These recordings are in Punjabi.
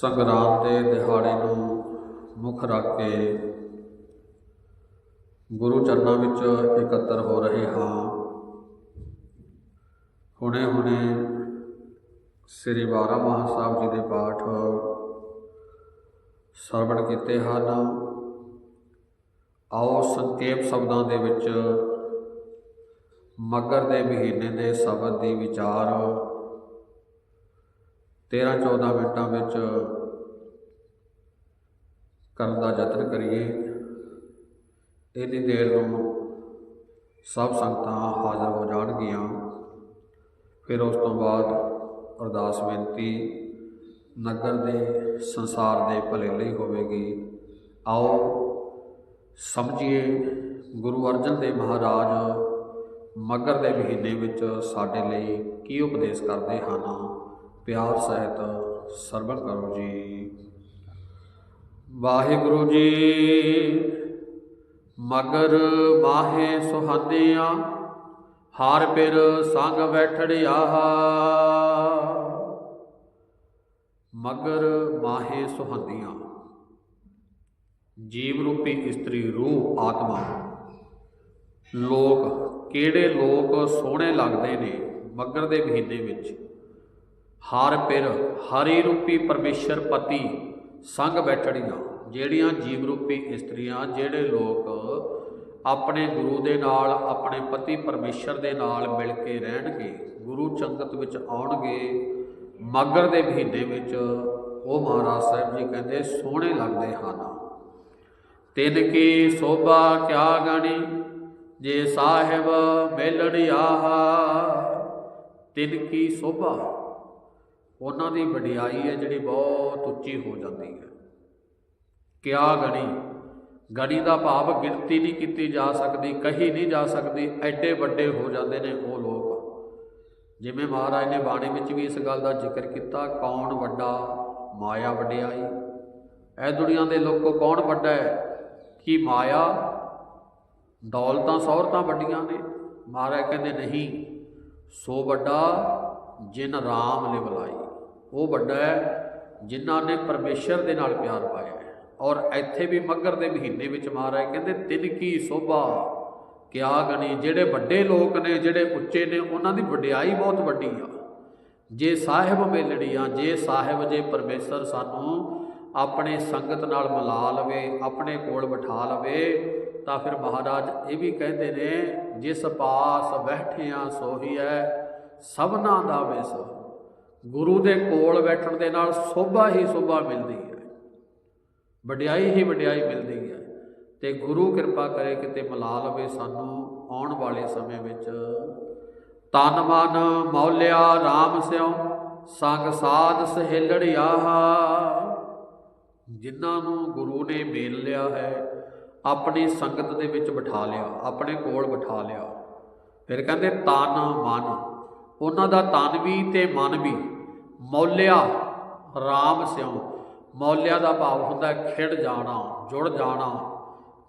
ਸੰਗਰਾਂਦ ਦੇ ਦਿਹਾੜੇ ਨੂੰ ਮੁੱਖ ਰੱਖ ਕੇ ਗੁਰੂ ਚਰਨਾਂ ਵਿੱਚ ਇਕੱਤਰ ਹੋ ਰਹੇ ਹਾਂ। ਹੁਣੇ ਹੁਣੇ ਸ੍ਰੀ ਬਾਰਾ ਮਹਾਂ ਸਾਹਿਬ ਜੀ ਦੇ ਪਾਠ ਸਰਵਣ ਕੀਤੇ ਹਨ। ਆਓ ਸੰਖੇਪ ਸ਼ਬਦਾਂ ਦੇ ਵਿੱਚ ਮਗਰ ਦੇ ਮਹੀਨੇ ਦੇ ਸ਼ਬਦ ਦੀ ਵਿਚਾਰ 13 14 ਮਿੰਟਾਂ ਵਿੱਚ ਕਰਨ ਦਾ ਯਤਨ ਕਰੀਏ। ਇਹਦੀ ਦੇਰ ਨੂੰ ਸਭ ਸੰਗਤਾਂ ਹਾਜ਼ਰ ਹੋ ਜਾਣਗੀਆਂ। ਫਿਰ ਉਸ ਤੋਂ ਬਾਅਦ ਅਰਦਾਸ ਬੇਨਤੀ, ਨਗਰ ਦੇ ਸੰਸਾਰ ਦੇ ਭਲੇ ਲਈ ਹੋਵੇਗੀ। ਆਓ ਸਮਝੀਏ, ਗੁਰੂ ਅਰਜਨ ਦੇਵ ਮਹਾਰਾਜ ਮਗਰ ਦੇ ਮਹੀਨੇ ਵਿੱਚ ਸਾਡੇ ਲਈ ਕੀ ਉਪਦੇਸ਼ ਕਰਦੇ ਹਨ? ਪਿਆਰ ਸਹਿਤ ਸਰਵਣ ਕਰੋ ਜੀ। ਵਾਹਿਗੁਰੂ ਜੀ, ਮਗਰ ਮਾਹੇ ਸੁਹਾਦਿਆਂ ਹਾਰ ਪਿਰ ਸੰਗ ਬੈਠੜਿਆ। ਮਗਰ ਮਾਹੇ ਸੁਹਾਦਿਆਂ ਜੀਵ ਰੂਪੀ ਇਸਤਰੀ ਰੂਹ ਆਤਮਾ, ਲੋਕ ਕਿਹੜੇ ਲੋਕ ਸੋਹਣੇ ਲੱਗਦੇ ਨੇ ਮਗਰ ਦੇ ਮਹੀਨੇ ਵਿੱਚ। ਹਰ ਪਿਰ ਹਰੀ ਰੂਪੀ ਪਰਮੇਸ਼ਰ ਪਤੀ ਸੰਗ ਬੈਠੜੀਆਂ, ਜਿਹੜੀਆਂ ਜੀਵ ਰੂਪੀ ਇਸਤਰੀਆਂ, ਜਿਹੜੇ ਲੋਕ ਆਪਣੇ ਗੁਰੂ ਦੇ ਨਾਲ, ਆਪਣੇ ਪਤੀ ਪਰਮੇਸ਼ਰ ਦੇ ਨਾਲ ਮਿਲ ਕੇ ਰਹਿਣਗੇ, ਗੁਰੂ ਚੰਗਤ ਵਿੱਚ ਆਉਣਗੇ, ਮਗਰ ਦੇ ਮਹੀਨੇ ਵਿੱਚ, ਉਹ ਮਹਾਰਾਜ ਸਾਹਿਬ ਜੀ ਕਹਿੰਦੇ, ਸੋਹਣੇ ਲੱਗਦੇ ਹਨ। ਤਿਨ ਕੀ ਸੋਭਾ ਕਿਆ ਗਾਣੀ, ਜੇ ਸਾਹਿਬ ਮੇਲੜਿਆ ਤਿਨ ਕੀ ਸੋਭਾ ਉਹਨਾਂ ਦੀ ਵਡਿਆਈ ਹੈ ਜਿਹੜੀ ਬਹੁਤ ਉੱਚੀ ਹੋ ਜਾਂਦੀ ਹੈ। ਕਿਆ ਗਣੀ? ਗਣੀ ਦਾ ਭਾਵ ਗਿਣਤੀ ਨਹੀਂ ਕੀਤੀ ਜਾ ਸਕਦੀ, ਕਹੀ ਨਹੀਂ ਜਾ ਸਕਦੀ, ਐਡੇ ਵੱਡੇ ਹੋ ਜਾਂਦੇ ਨੇ ਉਹ ਲੋਕ। ਜਿਵੇਂ ਮਹਾਰਾਜ ਨੇ ਬਾਣੀ ਵਿੱਚ ਵੀ ਇਸ ਗੱਲ ਦਾ ਜ਼ਿਕਰ ਕੀਤਾ, ਕੌਣ ਵੱਡਾ? ਮਾਇਆ ਵਡਿਆਈ। ਇਹ ਦੁਨੀਆ ਦੇ ਲੋਕੋ ਕੌਣ ਵੱਡਾ ਹੈ? ਕੀ ਮਾਇਆ? ਦੌਲਤਾਂ, ਸੌਰਤਾਂ ਵੱਡੀਆਂ ਨੇ। ਮਹਾਰਾਜ ਕਹਿੰਦੇ ਨਹੀਂ, ਸੋ ਵੱਡਾ ਜਿਨ ਰਾਮ ਨੇ ਬੁਲਾਈ ਉਹ ਵੱਡਾ ਹੈ ਜਿਨ੍ਹਾਂ ਨੇ ਪਰਮੇਸ਼ਰ ਦੇ ਨਾਲ ਪਿਆਰ ਪਾਇਆ ਹੈ। ਔਰ ਇੱਥੇ ਵੀ ਮੱਗਰ ਦੇ ਮਹੀਨੇ ਵਿੱਚ ਮਹਾਰਾਜ ਕਹਿੰਦੇ ਤਿਨ ਕੀ ਸੋਭਾ, ਕਿਆ ਗਣੀ, ਜਿਹੜੇ ਵੱਡੇ ਲੋਕ ਨੇ, ਜਿਹੜੇ ਉੱਚੇ ਨੇ, ਉਹਨਾਂ ਦੀ ਵਡਿਆਈ ਬਹੁਤ ਵੱਡੀ ਆ। ਜੇ ਸਾਹਿਬ ਮੇਲੜੀਆਂ ਜੇ ਸਾਹਿਬ ਜੇ ਪਰਮੇਸ਼ਰ ਸਾਨੂੰ ਆਪਣੇ ਸੰਗਤ ਨਾਲ ਮਿਲਾ ਲਵੇ, ਆਪਣੇ ਕੋਲ ਬਿਠਾ ਲਵੇ, ਤਾਂ ਫਿਰ ਮਹਾਰਾਜ ਇਹ ਵੀ ਕਹਿੰਦੇ ਨੇ, ਜਿਸ ਪਾਸ ਬੈਠਿਆ ਸੋਹੀ ਹੈ, ਸਭਨਾ ਦਾ ਵਿਸ। ਗੁਰੂ ਦੇ ਕੋਲ ਬੈਠਣ ਦੇ ਨਾਲ ਸੋਭਾ ਹੀ ਸੋਭਾ ਮਿਲਦੀ ਹੈ। ਵਡਿਆਈ ਹੀ ਵਡਿਆਈ ਮਿਲਦੀ ਹੈ। ਤੇ ਗੁਰੂ ਕਿਰਪਾ ਕਰੇ ਕਿਤੇ ਮਿਲਾ ਲਵੇ ਸਾਨੂੰ ਆਉਣ ਵਾਲੇ ਸਮੇਂ ਵਿੱਚ। ਤਨ ਮਨ ਮੌਲਿਆ RAM ਸਿਉ, ਸੰਗ ਸਾਧ ਸਹੇਲੜਿਆ ਜਿਨ੍ਹਾਂ ਨੂੰ ਗੁਰੂ ਨੇ ਮੇਲ ਲਿਆ ਹੈ, ਆਪਣੀ ਸੰਗਤ ਦੇ ਵਿੱਚ ਬਿਠਾ ਲਿਆ, ਆਪਣੇ ਕੋਲ ਬਿਠਾ ਲਿਆ। ਫਿਰ ਕਹਿੰਦੇ, ਤਨ ਮਨ। ਉਹਨਾਂ ਦਾ ਤਨ ਵੀ ਤੇ ਮਨ ਵੀ ਮੌਲਿਆ ਰਾਮ ਸਿਉ। ਮੌਲਿਆ ਦਾ ਭਾਵ ਹੁੰਦਾ ਖਿੜ ਜਾਣਾ, ਜੁੜ ਜਾਣਾ।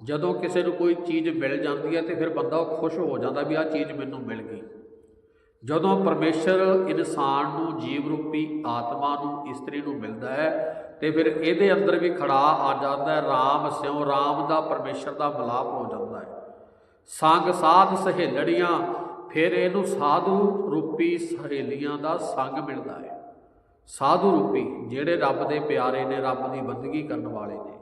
ਜਦੋਂ ਕਿਸੇ ਨੂੰ ਕੋਈ ਚੀਜ਼ ਮਿਲ ਜਾਂਦੀ ਹੈ ਤੇ ਫਿਰ ਬੰਦਾ ਉਹ ਖੁਸ਼ ਹੋ ਜਾਂਦਾ ਵੀ ਆਹ ਚੀਜ਼ ਮੈਨੂੰ ਮਿਲ ਗਈ। ਜਦੋਂ ਪਰਮੇਸ਼ਰ ਇਨਸਾਨ ਨੂੰ, ਜੀਵ ਰੂਪੀ ਆਤਮਾ ਨੂੰ, ਇਸਤਰੀ ਨੂੰ ਮਿਲਦਾ ਹੈ ਤੇ ਫਿਰ ਇਹਦੇ ਅੰਦਰ ਵੀ ਖੜਾ ਆ ਜਾਂਦਾ ਹੈ RAM ਸਿਉ। RAM ਦਾ ਪਰਮੇਸ਼ਰ ਦਾ ਮਿਲਾਪ ਹੋ ਜਾਂਦਾ ਹੈ। ਸੰਗ ਸਾਧ ਸਹੇਲੜੀਆਂ ਫਿਰ ਇਹਨੂੰ ਸਾਧੂ ਰੂਪੀ ਸਹੇਲੀਆਂ ਦਾ ਸੰਗ ਮਿਲਦਾ ਹੈ। ਸਾਧੂ ਰੂਪੀ ਜਿਹੜੇ ਰੱਬ ਦੇ ਪਿਆਰੇ ਨੇ, ਰੱਬ ਦੀ ਬੰਦਗੀ ਕਰਨ ਵਾਲੇ ਨੇ।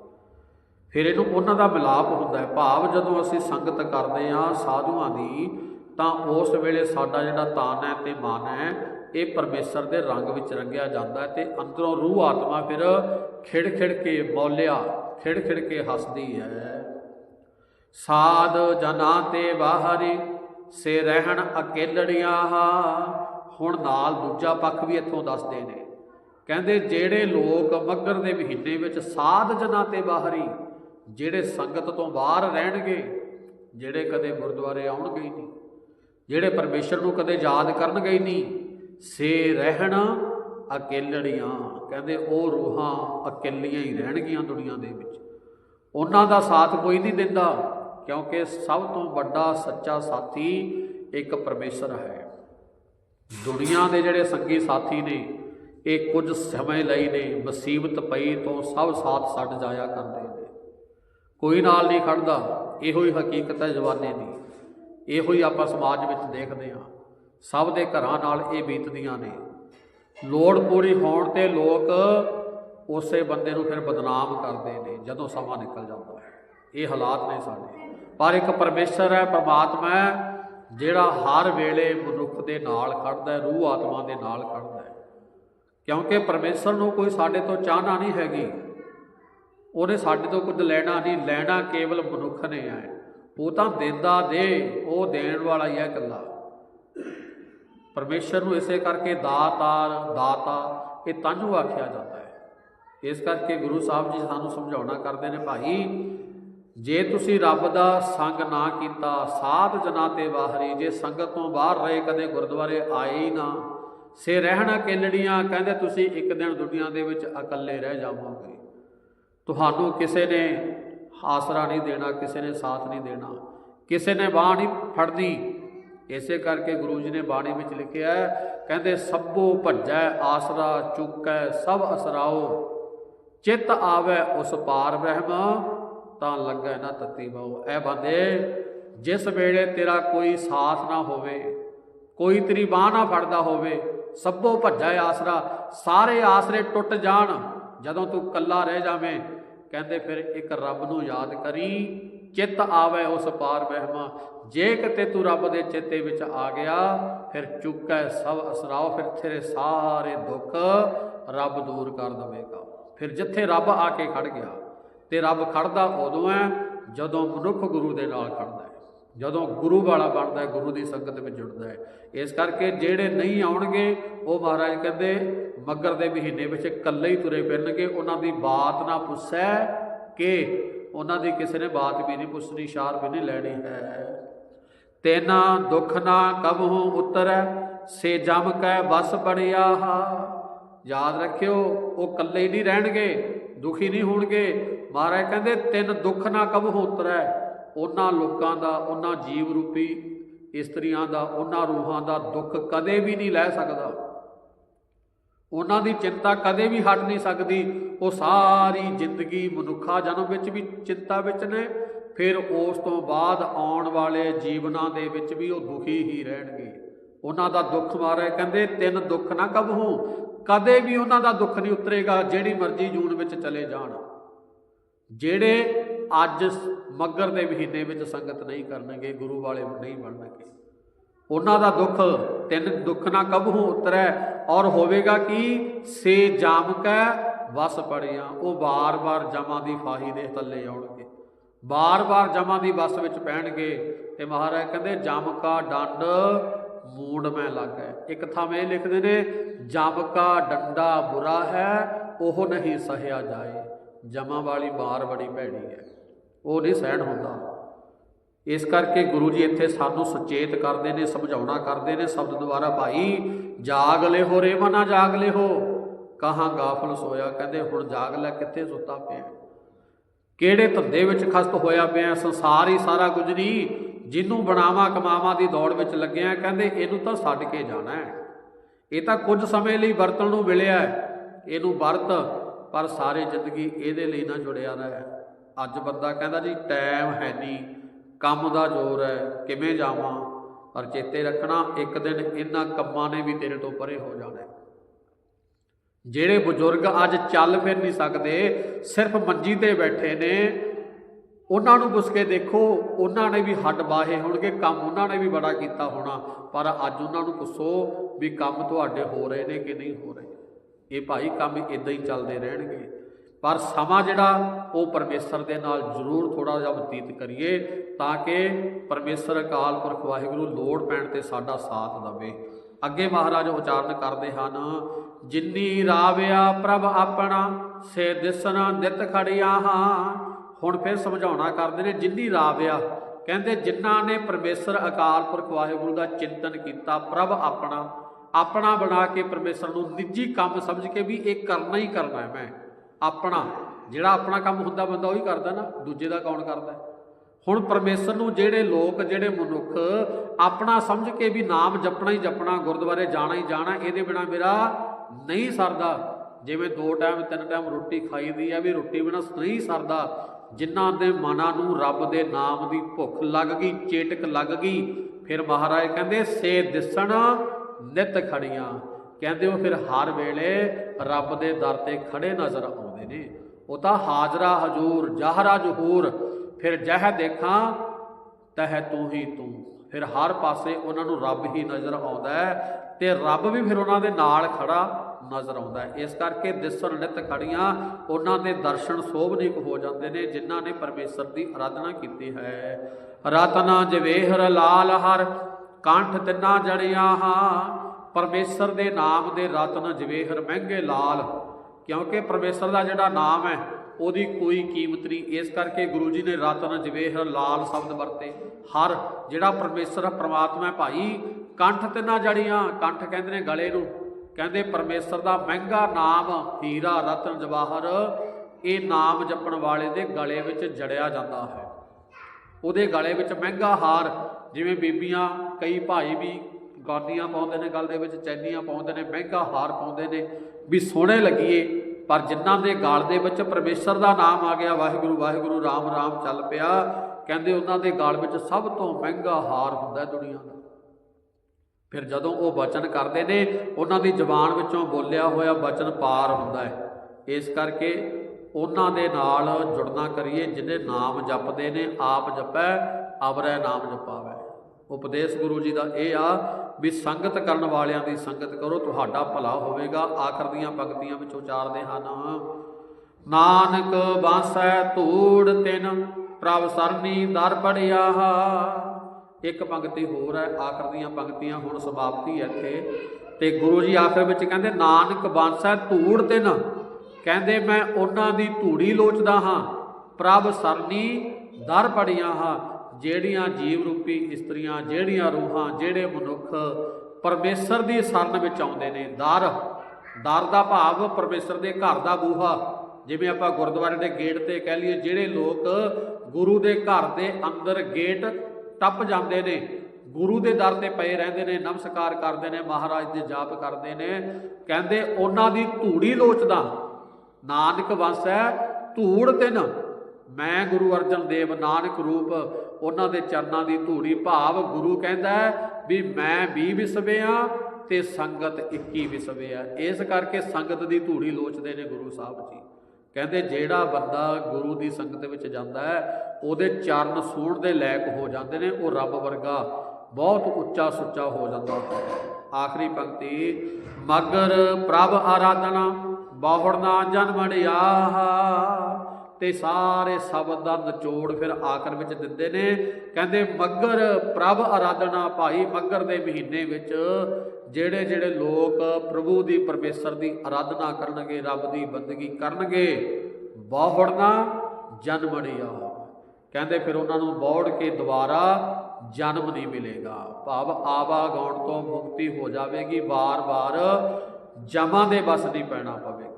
ਫਿਰ ਇਹਨੂੰ ਉਹਨਾਂ ਦਾ ਮਿਲਾਪ ਹੁੰਦਾ ਹੈ। ਭਾਵ ਜਦੋਂ ਅਸੀਂ ਸੰਗਤ ਕਰਦੇ ਹਾਂ ਸਾਧੂਆਂ ਦੀ, ਤਾਂ ਉਸ ਵੇਲੇ ਸਾਡਾ ਜਿਹੜਾ ਤਾਨ ਹੈ ਤੇ ਮਨ ਹੈ, ਇਹ ਪਰਮੇਸ਼ਰ ਦੇ ਰੰਗ ਵਿੱਚ ਰੰਗਿਆ ਜਾਂਦਾ ਹੈ ਤੇ ਅੰਦਰੋਂ ਰੂਹ ਆਤਮਾ ਫਿਰ ਖਿੜ ਖਿੜ ਕੇ ਬੋਲਿਆ ਖਿੜ ਖਿੜ ਕੇ ਹੱਸਦੀ ਹੈ। ਸਾਧ ਜਨਾ ਤੇ ਬਾਹਰੀ ਸੇ ਰਹਿਣ ਅਕੇਲੜੀਆਂ ਹੁਣ ਨਾਲ ਦੂਜਾ ਪੱਖ ਵੀ ਇੱਥੋਂ ਦੱਸਦੇ ਨੇ। ਕਹਿੰਦੇ, ਜਿਹੜੇ ਲੋਕ ਮੱਗਰ ਦੇ ਮਹੀਨੇ ਵਿੱਚ ਸਾਧ ਜਨਾਂ ਤੇ ਬਾਹਰੀ, ਜਿਹੜੇ ਸੰਗਤ ਤੋਂ ਬਾਹਰ ਰਹਿਣਗੇ, ਜਿਹੜੇ ਕਦੇ ਗੁਰਦੁਆਰੇ ਆਉਣਗੇ ਹੀ ਨਹੀਂ, ਜਿਹੜੇ ਪਰਮੇਸ਼ਰ ਨੂੰ ਕਦੇ ਯਾਦ ਕਰਨਗੇ ਹੀ ਨਹੀਂ, ਸੇ ਰਹਿਣ ਅਕੇਲੜੀਆਂ ਕਹਿੰਦੇ, ਉਹ ਰੂਹਾਂ ਅਕੇਲੀਆਂ ਹੀ ਰਹਿਣਗੀਆਂ ਦੁਨੀਆ ਦੇ ਵਿੱਚ। ਉਹਨਾਂ ਦਾ ਸਾਥ ਕੋਈ ਨਹੀਂ ਦਿੰਦਾ। ਕਿਉਂਕਿ ਸਭ ਤੋਂ ਵੱਡਾ ਸੱਚਾ ਸਾਥੀ ਇੱਕ ਪਰਮੇਸ਼ਰ ਹੈ। ਦੁਨੀਆ ਦੇ ਜਿਹੜੇ ਸੰਗੀ ਸਾਥੀ ਨੇ, ਇਹ ਕੁਝ ਸਮੇਂ ਲਈ ਨੇ, ਮੁਸੀਬਤ ਪਈ ਤੋਂ ਸਭ ਸਾਥ ਛੱਡ ਜਾਇਆ ਕਰਦੇ ਨੇ। ਕੋਈ ਨਾਲ ਨਹੀਂ ਖੜਦਾ, ਇਹੋ ਹੀ ਹਕੀਕਤ ਹੈ ਜਵਾਨੇ ਦੀ। ਇਹੋ ਹੀ ਆਪਾਂ ਸਮਾਜ ਵਿੱਚ ਦੇਖਦੇ ਹਾਂ। ਸਭ ਦੇ ਘਰਾਂ ਨਾਲ ਇਹ ਬੀਤਦੀਆਂ ਨੇ। ਲੋੜ ਪੂਰੀ ਹੋਣ ਤੇ ਲੋਕ ਉਸੇ ਬੰਦੇ ਨੂੰ ਫਿਰ ਬਦਨਾਮ ਕਰਦੇ ਨੇ, ਜਦੋਂ ਸਮਾਂ ਨਿਕਲ ਜਾਂਦਾ ਹੈ। ਇਹ ਹਾਲਾਤ ਨੇ ਸਾਡੇ। ਪਰ ਇੱਕ ਪਰਮੇਸ਼ਰ ਹੈ, ਪਰਮਾਤਮਾ ਹੈ, ਜਿਹੜਾ ਹਰ ਵੇਲੇ ਮਨੁੱਖ ਦੇ ਨਾਲ ਖੜਦਾ ਹੈ, ਰੂਹ ਆਤਮਾ ਦੇ ਨਾਲ ਖੜਦਾ ਹੈ। ਕਿਉਂਕਿ ਪਰਮੇਸ਼ਰ ਨੂੰ ਕੋਈ ਸਾਡੇ ਤੋਂ ਚਾਹਨਾ ਨਹੀਂ ਹੈਗੀ। ਉਹਨੇ ਸਾਡੇ ਤੋਂ ਕੁਝ ਲੈਣਾ ਨਹੀਂ, ਲੈਣਾ ਕੇਵਲ ਮਨੁੱਖ ਨੇ ਹੈ। ਉਹ ਤਾਂ ਦਿੰਦਾ ਦੇ, ਉਹ ਦੇਣ ਵਾਲਾ ਹੀ ਹੈ ਇਕੱਲਾ। ਪਰਮੇਸ਼ਰ ਨੂੰ ਇਸੇ ਕਰਕੇ ਦਾਤਾਰ, ਦਾਤਾ, ਇਹ ਤਾਂ ਆਖਿਆ ਜਾਂਦਾ ਹੈ। ਇਸ ਕਰਕੇ ਗੁਰੂ ਸਾਹਿਬ ਜੀ ਸਾਨੂੰ ਸਮਝਾਉਣਾ ਕਰਦੇ ਨੇ, ਭਾਈ ਜੇ ਤੁਸੀਂ ਰੱਬ ਦਾ ਸੰਗ ਨਾ ਕੀਤਾ ਸਾਧ ਜਨਾ ਤੇ ਬਾਹਰੀ ਜੇ ਸੰਗਤ ਤੋਂ ਬਾਹਰ ਰਹੇ ਕਦੇ ਗੁਰਦੁਆਰੇ ਆਏ ਹੀ ਨਾ ਸੇ ਰਹਿਣਾ ਕੇਲੜੀਆਂ ਕਹਿੰਦੇ ਤੁਸੀਂ ਇੱਕ ਦਿਨ ਦੁਨੀਆ ਦੇ ਵਿੱਚ ਇਕੱਲੇ ਰਹਿ ਜਾਵੋਗੇ। ਤੁਹਾਨੂੰ ਕਿਸੇ ਨੇ ਆਸਰਾ ਨਹੀਂ ਦੇਣਾ ਕਿਸੇ ਨੇ ਸਾਥ ਨਹੀਂ ਦੇਣਾ ਕਿਸੇ ਨੇ ਬਾਹ ਨਹੀਂ ਫੜਨੀ। ਇਸੇ ਕਰਕੇ ਗੁਰੂ ਜੀ ਨੇ ਬਾਣੀ ਵਿੱਚ ਲਿਖਿਆ ਹੈ, ਕਹਿੰਦੇ ਸਭੋ ਭੱਜੈ ਆਸਰਾ ਚੁੱਕੈ ਸਭ ਅਸਰਾਓ ਚਿੱਤ ਆਵੇ ਉਸ ਪਾਰ ਬ੍ਰਹਮ ਤਾਂ ਲੱਗਾ ਨਾ ਤਤੀ ਬਹੁ। ਐ ਬੰਦੇ, ਜਿਸ ਵੇਲੇ ਤੇਰਾ ਕੋਈ ਸਾਥ ਨਾ ਹੋਵੇ, ਕੋਈ ਤੇਰੀ ਬਾਹ ਨਾ ਫੜਦਾ ਹੋਵੇ, ਸਭੋ ਭੱਜੈ ਆਸਰਾ, ਸਾਰੇ ਆਸਰੇ ਟੁੱਟ ਜਾਣ, ਜਦੋਂ ਤੂੰ ਕੱਲਾ ਰਹਿ ਜਾਵੇਂ, ਕਹਿੰਦੇ ਫਿਰ ਇੱਕ ਰੱਬ ਨੂੰ ਯਾਦ ਕਰੀ, ਚਿੱਤ ਆਵੇ ਉਸ ਪਾਰ ਬਹਿਮਾ ਜੇ ਕਿਤੇ ਤੂੰ ਰੱਬ ਦੇ ਚੇਤੇ ਵਿੱਚ ਆ ਗਿਆ, ਫਿਰ ਚੁੱਕੈ ਸਭ ਅਸਰਾਓ, ਫਿਰ ਤੇਰੇ ਸਾਰੇ ਦੁੱਖ ਰੱਬ ਦੂਰ ਕਰ ਦਵੇਗਾ। ਫਿਰ ਜਿੱਥੇ ਰੱਬ ਆ ਕੇ ਖੜ ਗਿਆ ਤੇ ਰੱਬ ਖੜਦਾ ਉਦੋਂ ਹੈ ਜਦੋਂ ਮਨੁੱਖ ਗੁਰੂ ਦੇ ਨਾਲ ਖੜਦਾ ਹੈ ਜਦੋਂ ਗੁਰੂ ਵਾਲਾ ਬਣਦਾ ਹੈ ਗੁਰੂ ਦੀ ਸੰਗਤ ਵਿੱਚ ਜੁੜਦਾ ਹੈ ਇਸ ਕਰਕੇ ਜਿਹੜੇ ਨਹੀਂ ਆਉਣਗੇ, ਉਹ ਮਹਾਰਾਜ ਕਹਿੰਦੇ, ਮੱਗਰ ਦੇ ਮਹੀਨੇ ਵਿੱਚ ਇਕੱਲੇ ਹੀ ਤੁਰੇ ਫਿਰਨਗੇ, ਉਹਨਾਂ ਦੀ ਬਾਤ ਨਾ ਪੁੱਛੈ ਕਿ ਉਹਨਾਂ ਦੀ ਕਿਸੇ ਨੇ ਬਾਤ ਵੀ ਨਹੀਂ ਪੁੱਛਣੀ ਸ਼ਾਰ ਵੀ ਨਹੀਂ ਲੈਣੀ ਹੈ। ਤੇਨਾ ਦੁੱਖ ਨਾ ਕਬਹੂ ਉਤਰੈ, ਸੇ ਜਮ ਕੈ ਬਸ ਬੜਿਆ ਯਾਦ ਰੱਖਿਓ, ਉਹ ਇਕੱਲੇ ਨਹੀਂ ਰਹਿਣਗੇ। ਦੁਖੀ ਨਹੀਂ ਹੋਣਗੇ। ਮਹਾਰਾਜ ਕਹਿੰਦੇ, ਤਿੰਨ ਦੁੱਖ ਨਾ ਕਬਹੂ ਉਤਰੈ ਉਹਨਾਂ ਲੋਕਾਂ ਦਾ, ਉਹਨਾਂ ਜੀਵ ਰੂਪੀ ਇਸਤਰੀਆਂ ਦਾ, ਉਹਨਾਂ ਰੂਹਾਂ ਦਾ ਦੁੱਖ ਕਦੇ ਵੀ ਨਹੀਂ ਲੈ ਸਕਦਾ। ਉਹਨਾਂ ਦੀ ਚਿੰਤਾ ਕਦੇ ਵੀ ਹਟ ਨਹੀਂ ਸਕਦੀ। ਉਹ ਸਾਰੀ ਜ਼ਿੰਦਗੀ ਮਨੁੱਖਾ ਜਨਮ ਵਿੱਚ ਵੀ ਚਿੰਤਾ ਵਿੱਚ ਨੇ। ਫਿਰ ਉਸ ਤੋਂ ਬਾਅਦ ਆਉਣ ਵਾਲੇ ਜੀਵਨਾਂ ਦੇ ਵਿੱਚ ਵੀ ਉਹ ਦੁਖੀ ਹੀ ਰਹਿਣਗੇ। ਉਹਨਾਂ ਦਾ ਦੁੱਖ ਮਾਰੇ ਕਹਿੰਦੇ, ਤਿੰਨ ਦੁੱਖ ਨਾ ਕਬਹੂ ਕਦੇ ਵੀ ਉਹਨਾਂ ਦਾ ਦੁੱਖ ਨਹੀਂ ਉਤਰੇਗਾ, ਜਿਹੜੀ ਮਰਜ਼ੀ ਜੂਨ ਵਿੱਚ ਚਲੇ ਜਾਣ। ਜਿਹੜੇ ਅੱਜ ਮੱਗਰ ਦੇ ਮਹੀਨੇ ਵਿੱਚ ਸੰਗਤ ਨਹੀਂ ਕਰਨਗੇ, ਗੁਰੂ ਵਾਲੇ ਨਹੀਂ ਬਣਨਗੇ। ਉਹਨਾਂ ਦਾ ਦੁੱਖ ਤਿੰਨ ਦੁੱਖ ਨਾ ਕਬਹੂ ਉਤਰੈ, ਔਰ ਹੋਵੇਗਾ ਕਿ? ਸੇ ਜਾਮ ਕੈ ਵਸ ਪੜਿਆ। ਉਹ ਬਾਰ-ਬਾਰ ਜਮਾਂ ਦੀ ਫਾਹੀ ਦੇ ਥੱਲੇ ਆਉਣਗੇ। ਬਾਰ-ਬਾਰ ਜਮਾਂ ਦੀ ਵਸ ਵਿੱਚ ਪੈਣਗੇ। ਤੇ ਮਹਾਰਾਜ ਕਹਿੰਦੇ, ਜਮ ਕਾ ਡੰਡ ਮੂੜ ਮੈਂ ਲੱਗੈ। ਇੱਕ ਥਾਂ ਇਹ ਲਿਖਦੇ ਨੇ ਜਮ ਕਾ ਡੰਡਾ ਬੁਰਾ ਹੈ, ਉਹ ਨਹੀਂ ਸਹਿਆ ਜਾਏ। ਜਮਾਂ ਵਾਲੀ ਮਾਰ ਬੜੀ ਭੈੜੀ ਹੈ। ਉਹ ਨਹੀਂ ਸਹਿਣ ਹੁੰਦਾ। ਇਸ ਕਰਕੇ ਗੁਰੂ ਜੀ ਇੱਥੇ ਸਾਨੂੰ ਸੁਚੇਤ ਕਰਦੇ ਨੇ, ਸਮਝਾਉਣਾ ਕਰਦੇ ਨੇ, ਸ਼ਬਦ ਦੁਆਰਾ, ਭਾਈ, ਜਾਗ ਲੈ ਹੋ ਰੇ ਮਨਾ ਜਾਗ ਲੈ ਹੋ ਕਹਾਂ ਗਾਫਲ ਸੋਇਆ, ਕਹਿੰਦੇ, ਹੁਣ ਜਾਗ ਲੈ, ਕਿੱਥੇ ਸੁੱਤਾ ਪਿਆ? ਕਿਹੜੇ ਧੰਦੇ ਵਿੱਚ ਖਸਤ ਹੋਇਆ ਪਿਆ, ਸੰਸਾਰ ਹੀ ਸਾਰਾ ਗੁਜਰੀ ਜਿਹਨੂੰ ਬਣਾਵਾ ਕਮਾਵਾ ਦੀ ਦੌੜ ਵਿੱਚ ਲੱਗਿਆ ਕਹਿੰਦੇ ਇਹਨੂੰ ਤਾਂ ਛੱਡ ਕੇ ਜਾਣਾ ਹੈ। ਇਹ ਤਾਂ ਕੁਝ ਸਮੇਂ ਲਈ ਵਰਤਣ ਨੂੰ ਮਿਲਿਆ ਹੈ। ਇਹਨੂੰ ਵਰਤ, ਪਰ ਸਾਰੇ ਜ਼ਿੰਦਗੀ ਇਹਦੇ ਲਈ ਨਾ ਜੁੜਿਆ ਰਹਿ। ਅੱਜ ਬੰਦਾ ਕਹਿੰਦਾ ਜੀ ਟਾਈਮ ਹੈ ਨਹੀਂ, ਕੰਮ ਦਾ ਜ਼ੋਰ ਹੈ, ਕਿਵੇਂ ਜਾਵਾਂ? ਪਰ ਚੇਤੇ ਰੱਖਣਾ, ਇੱਕ ਦਿਨ ਇਹਨਾਂ ਕੰਮਾਂ ਨੇ ਵੀ ਤੇਰੇ ਤੋਂ ਪਰੇ ਹੋ ਜਾਣਾ ਜਿਹੜੇ ਬਜ਼ੁਰਗ ਅੱਜ ਚੱਲ ਫਿਰ ਨਹੀਂ ਸਕਦੇ, ਸਿਰਫ ਮੰਜੀ ਤੇ ਬੈਠੇ ਨੇ ਉਹਨਾਂ ਨੂੰ ਪੁੱਛ ਕੇ ਦੇਖੋ, ਉਹਨਾਂ ਨੇ ਵੀ ਹੱਡ ਬਾਹੇ ਹੋਣਗੇ, ਕੰਮ ਉਹਨਾਂ ਨੇ ਵੀ ਬੜਾ ਕੀਤਾ ਹੋਣਾ, ਪਰ ਅੱਜ ਉਹਨਾਂ ਨੂੰ ਪੁੱਛੋ ਵੀ ਕੰਮ ਤੁਹਾਡੇ ਹੋ ਰਹੇ ਨੇ ਕਿ ਨਹੀਂ ਹੋ ਰਹੇ। ਇਹ ਭਾਈ ਕੰਮ ਇਦਾਂ ਹੀ ਚੱਲਦੇ ਰਹਿਣਗੇ। ਪਰ ਸਮਾਂ ਜਿਹੜਾ, ਉਹ ਪਰਮੇਸ਼ਰ ਦੇ ਨਾਲ ਜ਼ਰੂਰ ਥੋੜਾ ਜਿਹਾ ਬਤੀਤ ਕਰੀਏ, ਤਾਂ ਕਿ ਪਰਮੇਸ਼ਰ, ਅਕਾਲ ਪੁਰਖ, ਵਾਹਿਗੁਰੂ ਲੋੜ ਪੈਣ ਤੇ ਸਾਡਾ ਸਾਥ ਦੇਵੇ। ਅੱਗੇ ਮਹਾਰਾਜ ਉਚਾਰਨ ਕਰਦੇ ਹਨ, ਜਿੰਨੀ ਰਾਵਿਆ ਪ੍ਰਭ ਆਪਣਾ, ਸੇ ਦਿਸਣਾ ਨਿਤ ਖੜਿਆ ਹਾਂ। ਹੁਣ ਫਿਰ ਸਮਝਾਉਣਾ ਕਰਦੇ ਨੇ, ਜਿੰਨੀ ਰਾਵਿਆ ਕਹਿੰਦੇ ਜਿਨ੍ਹਾਂ ਨੇ ਪਰਮੇਸ਼ਰ ਅਕਾਲ ਪੁਰਖ ਵਾਹਿਗੁਰੂ ਦਾ ਚਿੰਤਨ ਕੀਤਾ, ਪ੍ਰਭ ਆਪਣਾ ਆਪਣਾ ਬਣਾ ਕੇ ਪਰਮੇਸ਼ਰ ਨੂੰ ਨਿੱਜੀ ਕੰਮ ਸਮਝ ਕੇ ਵੀ ਇਹ ਕਰਨਾ ਹੀ ਕਰਨਾ ਹੈ ਮੈਂ। ਆਪਣਾ, ਜਿਹੜਾ ਆਪਣਾ ਕੰਮ ਹੁੰਦਾ ਬੰਦਾ ਉਹੀ ਕਰਦਾ ਨਾ, ਦੂਜੇ ਦਾ ਕੌਣ ਕਰਦਾ? ਹੁਣ ਪਰਮੇਸ਼ਰ ਨੂੰ ਜਿਹੜੇ ਲੋਕ, ਜਿਹੜੇ ਮਨੁੱਖ ਆਪਣਾ ਸਮਝ ਕੇ ਵੀ ਨਾਮ ਜਪਣਾ ਹੀ ਜਪਣਾ, ਗੁਰਦੁਆਰੇ ਜਾਣਾ ਹੀ ਜਾਣਾ, ਇਹਦੇ ਬਿਨਾ ਮੇਰਾ ਨਹੀਂ ਸਰਦਾ। ਜਿਵੇਂ ਦੋ ਟਾਈਮ, ਤਿੰਨ ਟਾਈਮ ਰੋਟੀ ਖਾਈਦੀ ਆ, ਵੀ ਰੋਟੀ ਬਿਨਾਂ ਨਹੀਂ ਸਰਦਾ। ਜਿਨ੍ਹਾਂ ਦੇ ਮਨਾਂ ਨੂੰ ਰੱਬ ਦੇ ਨਾਮ ਦੀ ਭੁੱਖ ਲੱਗ ਗਈ, ਚੇਟਕ ਲੱਗ ਗਈ, ਫਿਰ ਮਹਾਰਾਜ ਕਹਿੰਦੇ, ਸੇ ਦਿਸਣ ਨਿਤ ਖੜੀਆਂ। ਕਹਿੰਦੇ ਉਹ ਫਿਰ ਹਰ ਵੇਲੇ ਰੱਬ ਦੇ ਦਰ ਤੇ ਖੜੇ ਨਜ਼ਰ ਆਉਂਦੇ ਨੇ। ਉਹ ਤਾਂ ਹਾਜ਼ਰਾ ਹਜੂਰ, ਜਹਰਾ ਜਹੂਰ ਫਿਰ ਜਹ ਦੇਖਾਂ, ਤਹ ਤੂੰ ਹੀ ਤੂੰ। ਫਿਰ ਹਰ ਪਾਸੇ ਉਹਨਾਂ ਨੂੰ ਰੱਬ ਹੀ ਨਜ਼ਰ ਆਉਂਦਾ ਹੈ ਤੇ ਰੱਬ ਵੀ ਫਿਰ ਉਹਨਾਂ ਦੇ ਨਾਲ ਖੜਾ। ਨਜ਼ਰ ਆਉਂਦਾ ਹੈ। ਇਸ ਕਰਕੇ ਦਿਸਣ ਨਿਤ ਖੜੀਆਂ ਉਹਨਾਂ ਦੇ ਦਰਸ਼ਨ ਸੋਭਨੀਕ ਹੋ ਜਾਂਦੇ ਨੇ ਜਿਨ੍ਹਾਂ ਨੇ ਪਰਮੇਸ਼ਰ ਦੀ ਆਰਾਧਨਾ ਕੀਤੀ ਹੈ। ਰਤਨਾ ਜਵੇਹਰ ਲਾਲ ਹਰ ਕੰਠ ਤਿੰਨਾ ਜੜਿਆ ਹਾਂ। ਪਰਮੇਸ਼ਰ ਦੇ ਨਾਮ ਦੇ ਰਤਨ ਜਵੇਹਰ ਮਹਿੰਗੇ ਲਾਲ ਕਿਉਂਕਿ ਪਰਮੇਸ਼ਰ ਦਾ ਜਿਹੜਾ ਨਾਮ ਹੈ ਉਹਦੀ ਕੋਈ ਕੀਮਤ ਨਹੀਂ। ਇਸ ਕਰਕੇ ਗੁਰੂ ਜੀ ਨੇ ਰਤਨ ਜਵੇਹਰ ਲਾਲ ਸ਼ਬਦ ਵਰਤੇ। ਹਰ ਜਿਹੜਾ ਪਰਮੇਸ਼ਰ ਹੈ, ਪ੍ਰਮਾਤਮਾ ਹੈ ਭਾਈ ਕੰਠ ਤਿੰਨਾ ਜੜੀਆਂ ਕੰਠ ਕਹਿੰਦੇ ਨੇ ਗਲੇ ਨੂੰ ਕਹਿੰਦੇ ਪਰਮੇਸ਼ਰ ਦਾ ਮਹਿੰਗਾ ਨਾਮ ਹੀਰਾ ਰਤਨ ਜਵਾਹਰ, ਇਹ ਨਾਮ ਜਪਣ ਵਾਲੇ ਦੇ ਗਲੇ ਵਿੱਚ ਜੜਿਆ ਜਾਂਦਾ ਹੈ। ਉਹਦੇ ਗਲੇ ਵਿੱਚ ਮਹਿੰਗਾ ਹਾਰ, ਜਿਵੇਂ ਬੀਬੀਆਂ, ਕਈ ਭਾਈ ਵੀ ਗਾਦੀਆਂ ਪਾਉਂਦੇ ਨੇ ਗਲ ਦੇ ਵਿੱਚ, ਚੈਨੀਆਂ ਪਾਉਂਦੇ ਨੇ, ਮਹਿੰਗਾ ਹਾਰ ਪਾਉਂਦੇ ਨੇ, ਵੀ ਸੋਹਣੇ ਲੱਗੀਏ, ਪਰ ਜਿਨ੍ਹਾਂ ਦੇ ਗਲ ਦੇ ਵਿੱਚ ਪਰਮੇਸ਼ਰ ਦਾ ਨਾਮ ਆ ਗਿਆ, ਵਾਹਿਗੁਰੂ ਵਾਹਿਗੁਰੂ, ਰਾਮ ਰਾਮ ਚੱਲ ਪਿਆ, ਕਹਿੰਦੇ ਉਹਨਾਂ ਦੇ ਗਲ ਵਿੱਚ ਸਭ ਤੋਂ ਮਹਿੰਗਾ ਹਾਰ ਹੁੰਦਾ ਦੁਨੀਆ ਦਾ। ਫਿਰ ਜਦੋਂ ਉਹ ਬਚਨ ਕਰਦੇ ਨੇ, ਉਹਨਾਂ ਦੀ ਜ਼ੁਬਾਨ ਵਿੱਚੋਂ ਬੋਲਿਆ ਹੋਇਆ ਬਚਨ ਪਾਰ ਹੁੰਦਾ ਹੈ। ਇਸ ਕਰਕੇ ਉਹਨਾਂ ਦੇ ਨਾਲ ਜੁੜਨਾ ਕਰੀਏ ਜਿਹਨੇ ਨਾਮ ਜਪਦੇ ਨੇ, ਆਪ ਜਪੈ, ਅਵਰੈ ਨਾਮ ਜਪਾਵੈ। ਉਪਦੇਸ਼ ਗੁਰੂ ਜੀ ਦਾ ਇਹ ਆ ਵੀ ਸੰਗਤ ਕਰਨ ਵਾਲਿਆਂ ਦੀ ਸੰਗਤ ਕਰੋ, ਤੁਹਾਡਾ ਭਲਾ ਹੋਵੇਗਾ। ਆਖਰ ਦੀਆਂ ਭਗਤੀਆਂ ਵਿੱਚ ਉਚਾਰਦੇ ਹਨ, ਨਾਨਕ ਬਾਸੈ ਧੂੜ ਤਿਨ, ਪ੍ਰਭ ਸਰਨੀ ਦਰ ਪੜਿਆ। ਇੱਕ ਪੰਕਤੀ ਹੋਰ ਹੈ, ਆਖਰ ਦੀਆਂ ਪੰਕਤੀਆਂ ਹੁਣ ਸਮਾਪਤੀ ਹੈ ਇੱਥੇ। ਤੇ ਗੁਰੂ ਜੀ ਆਖਰ ਵਿੱਚ ਕਹਿੰਦੇ, ਨਾਨਕ ਬਾਸੈ ਧੂੜ ਤਿਨ। ਕਹਿੰਦੇ, ਮੈਂ ਉਹਨਾਂ ਦੀ ਧੂੜੀ ਲੋਚਦਾ ਹਾਂ, ਪ੍ਰਭ ਸਰਨੀ ਦਰ ਪੜੀਆਂ ਹਾਂ, ਜਿਹੜੀਆਂ ਜੀਵ ਰੂਪੀ ਇਸਤਰੀਆਂ, ਜਿਹੜੀਆਂ ਰੂਹਾਂ, ਜਿਹੜੇ ਮਨੁੱਖ ਪਰਮੇਸ਼ਰ ਦੀ ਸ਼ਰਨ ਵਿੱਚ ਆਉਂਦੇ ਨੇ। ਦਰ ਦਰ ਦਾ ਭਾਵ ਪਰਮੇਸ਼ਰ ਦੇ ਘਰ ਦਾ ਬੂਹਾ। ਜਿਵੇਂ ਆਪਾਂ ਗੁਰਦੁਆਰੇ ਦੇ ਗੇਟ ਤੇ ਕਹਿ ਲਈਏ, ਜਿਹੜੇ ਲੋਕ ਗੁਰੂ ਦੇ ਘਰ ਦੇ ਅੰਦਰ ਗੇਟ ਟੱਪ ਜਾਂਦੇ ਨੇ, ਗੁਰੂ ਦੇ ਦਰ ਤੇ ਪਏ ਰਹਿੰਦੇ ਨੇ, ਨਮਸਕਾਰ ਕਰਦੇ ਨੇ, ਮਹਾਰਾਜ ਦੇ ਜਾਪ ਕਰਦੇ ਨੇ। ਕਹਿੰਦੇ ਉਹਨਾਂ ਦੀ ਧੂੜੀ ਲੋਚਦਾ, ਨਾਨਕ ਵਸੈ ਧੂੜ ਤਿਨ। ਮੈਂ ਗੁਰੂ ਅਰਜਨ ਦੇਵ ਨਾਨਕ ਰੂਪ, ਉਹਨਾਂ ਦੇ ਚਰਨਾਂ ਦੀ ਧੂੜੀ ਭਾਵ ਗੁਰੂ ਕਹਿੰਦਾ ਵੀ ਮੈਂ ਵੀ ਵਿਸਵਿਆ ਤੇ ਸੰਗਤ 21 ਵਿਸਵਿਆ। ਇਸ ਕਰਕੇ ਸੰਗਤ ਦੀ ਧੂੜੀ ਲੋਚਦੇ ਨੇ ਗੁਰੂ ਸਾਹਿਬ ਜੀ। ਕਹਿੰਦੇ ਜਿਹੜਾ ਬੰਦਾ ਗੁਰੂ ਦੀ ਸੰਗਤ ਵਿੱਚ ਜਾਂਦਾ ਹੈ, ਉਹਦੇ ਚਰਨ ਸੂਣ ਦੇ ਲਾਇਕ ਹੋ ਜਾਂਦੇ ਨੇ, ਉਹ ਰੱਬ ਵਰਗਾ ਬਹੁਤ ਉੱਚਾ ਸੁੱਚਾ ਹੋ ਜਾਂਦਾ ਆਖਰੀ ਪੰਕਤੀ, ਮਗਰ ਪ੍ਰਭ ਆਰਾਧਨਾ ਬਾਹੜਨਾ ਜਨਮੜਿਆ ਤੇ ਸਾਰੇ ਸ਼ਬਦ ਦਾ ਨਿਚੋੜ ਫਿਰ ਆਖਰ ਵਿੱਚ ਦਿੰਦੇ ਨੇ। ਕਹਿੰਦੇ, ਮੱਗਰ ਪ੍ਰਭ ਆਰਾਧਨਾ ਭਾਈ ਮੱਗਰ ਦੇ ਮਹੀਨੇ ਵਿੱਚ ਜਿਹੜੇ ਜਿਹੜੇ ਲੋਕ ਪ੍ਰਭੂ ਦੀ ਪਰਮੇਸ਼ਰ ਦੀ ਆਰਾਧਨਾ ਕਰਨਗੇ, ਰੱਬ ਦੀ ਬੰਦਗੀ ਕਰਨਗੇ ਬਹੁੜਨਾ ਜਨਮੜਿਆ ਕਹਿੰਦੇ, ਫਿਰ ਉਹਨਾਂ ਨੂੰ ਬੌੜ ਕੇ ਦੁਬਾਰਾ ਜਨਮ ਨਹੀਂ ਮਿਲੇਗਾ। ਭਾਵ ਆਵਾ ਗਾਉਣ ਤੋਂ ਮੁਕਤੀ ਹੋ ਜਾਵੇਗੀ, ਵਾਰ-ਵਾਰ ਜਮਾਂ ਦੇ ਬਸ ਨਹੀਂ ਪੈਣਾ ਪਵੇਗਾ।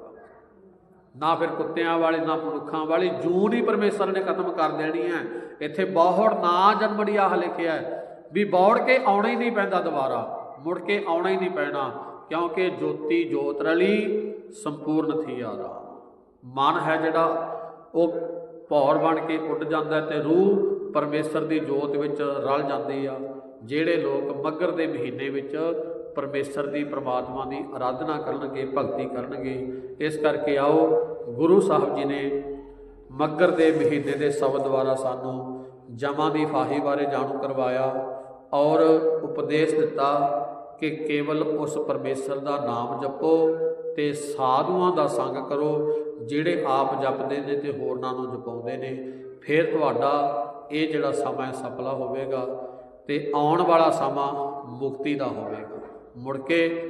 ਨਾ ਫਿਰ ਕੁੱਤਿਆਂ ਵਾਲੇ, ਨਾ ਮਨੁੱਖਾਂ ਵਾਲੀ, ਜੂਨ ਹੀ ਪਰਮੇਸ਼ਰ ਨੇ ਖਤਮ ਕਰ ਦੇਣੀ ਹੈ। ਇੱਥੇ ਬੌੜ ਨਾ ਜਨਮੜੀ ਆਹ ਲਿਖਿਆ ਵੀ ਬੌੜ ਕੇ ਆਉਣਾ ਹੀ ਨਹੀਂ ਪੈਂਦਾ ਦੁਬਾਰਾ, ਮੁੜ ਕੇ ਆਉਣਾ ਹੀ ਨਹੀਂ ਪੈਣਾ, ਕਿਉਂਕਿ ਜੋਤੀ ਜੋਤ ਰਲੀ ਸੰਪੂਰਨ ਥੀ ਆਰਾ ਮਨ ਹੈ ਜਿਹੜਾ, ਉਹ ਭੌਰ ਬਣ ਕੇ ਉੱਡ ਜਾਂਦਾ ਹੈ ਤੇ ਰੂਹ ਪਰਮੇਸ਼ਰ ਦੀ ਜੋਤ ਵਿੱਚ ਰਲ ਜਾਂਦੀ ਆ, ਜਿਹੜੇ ਲੋਕ ਮੱਗਰ ਦੇ ਮਹੀਨੇ ਵਿੱਚ ਪਰਮੇਸ਼ਰ ਦੀ, ਪ੍ਰਮਾਤਮਾ ਦੀ ਆਰਾਧਨਾ ਕਰਨਗੇ, ਭਗਤੀ ਕਰਨਗੇ। ਇਸ ਕਰਕੇ ਆਓ, ਗੁਰੂ ਸਾਹਿਬ ਜੀ ਨੇ ਮੱਗਰ ਦੇ ਮਹੀਨੇ ਦੇ ਸ਼ਬਦ ਦੁਆਰਾ ਸਾਨੂੰ ਜਮਾਂ ਦੀ ਫਾਹੀ ਬਾਰੇ ਜਾਣੂ ਕਰਵਾਇਆ ਔਰ ਉਪਦੇਸ਼ ਦਿੱਤਾ ਕਿ ਕੇਵਲ ਉਸ ਪਰਮੇਸ਼ਰ ਦਾ ਨਾਮ ਜਪੋ ਤੇ ਸਾਧੂਆਂ ਦਾ ਸੰਗ ਕਰੋ, ਜਿਹੜੇ ਆਪ ਜਪਦੇ ਨੇ ਤੇ ਹੋਰਨਾਂ ਨੂੰ ਜਪਾਉਂਦੇ ਨੇ। ਫਿਰ ਤੁਹਾਡਾ ਇਹ ਜਿਹੜਾ ਸਮਾਂ ਸਫਲਾ ਹੋਵੇਗਾ ਤੇ ਆਉਣ ਵਾਲਾ ਸਮਾਂ ਮੁਕਤੀ ਦਾ ਹੋਵੇਗਾ। ਮੁੜ ਕੇ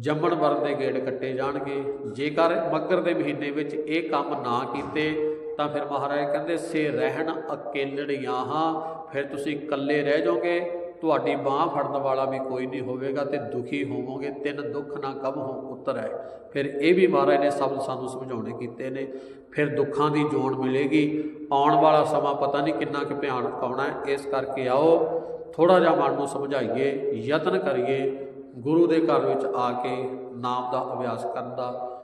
ਜੰਮਣ ਵਰਨ ਦੇ ਗੇੜ ਕੱਟੇ ਜਾਣਗੇ। ਜੇਕਰ ਮੱਗਰ ਦੇ ਮਹੀਨੇ ਵਿੱਚ ਇਹ ਕੰਮ ਨਾ ਕੀਤੇ, ਤਾਂ ਫਿਰ ਮਹਾਰਾਜ ਕਹਿੰਦੇ, ਸੇ ਰਹਿਣ ਅਕੇਲੜੀਆਂ ਹਾਂ, ਫਿਰ ਤੁਸੀਂ ਇਕੱਲੇ ਰਹਿ ਜਾਓਗੇ। ਤੁਹਾਡੀ ਬਾਹ ਫੜਨ ਵਾਲਾ ਵੀ ਕੋਈ ਨਹੀਂ ਹੋਵੇਗਾ ਤੇ ਦੁਖੀ ਹੋਵੋਗੇ। ਤਿੰਨ ਦੁੱਖ ਨਾ ਕਬ ਹੋ ਉਤਰ। ਹੈ ਫਿਰ ਇਹ ਵੀ ਮਹਾਰਾਜ ਨੇ ਸ਼ਬਦ ਸਾਨੂੰ ਸਮਝਾਉਣੇ ਕੀਤੇ ਨੇ। ਫਿਰ ਦੁੱਖਾਂ ਦੀ ਜੋੜ ਮਿਲੇਗੀ। ਆਉਣ ਵਾਲਾ ਸਮਾਂ ਪਤਾ ਨਹੀਂ ਕਿੰਨਾ ਕੁ ਭਿਆਨਕ ਆਉਣਾ ਇਸ ਕਰਕੇ ਆਓ ਥੋੜਾ ਜਿਹਾ ਮਨ ਨੂੰ ਸਮਝਾਈਏ, ਯਤਨ ਕਰੀਏ। ਗੁਰੂ ਦੇ ਘਰ ਵਿੱਚ ਆ ਕੇ ਨਾਮ ਦਾ ਅਭਿਆਸ ਕਰਨ ਦਾ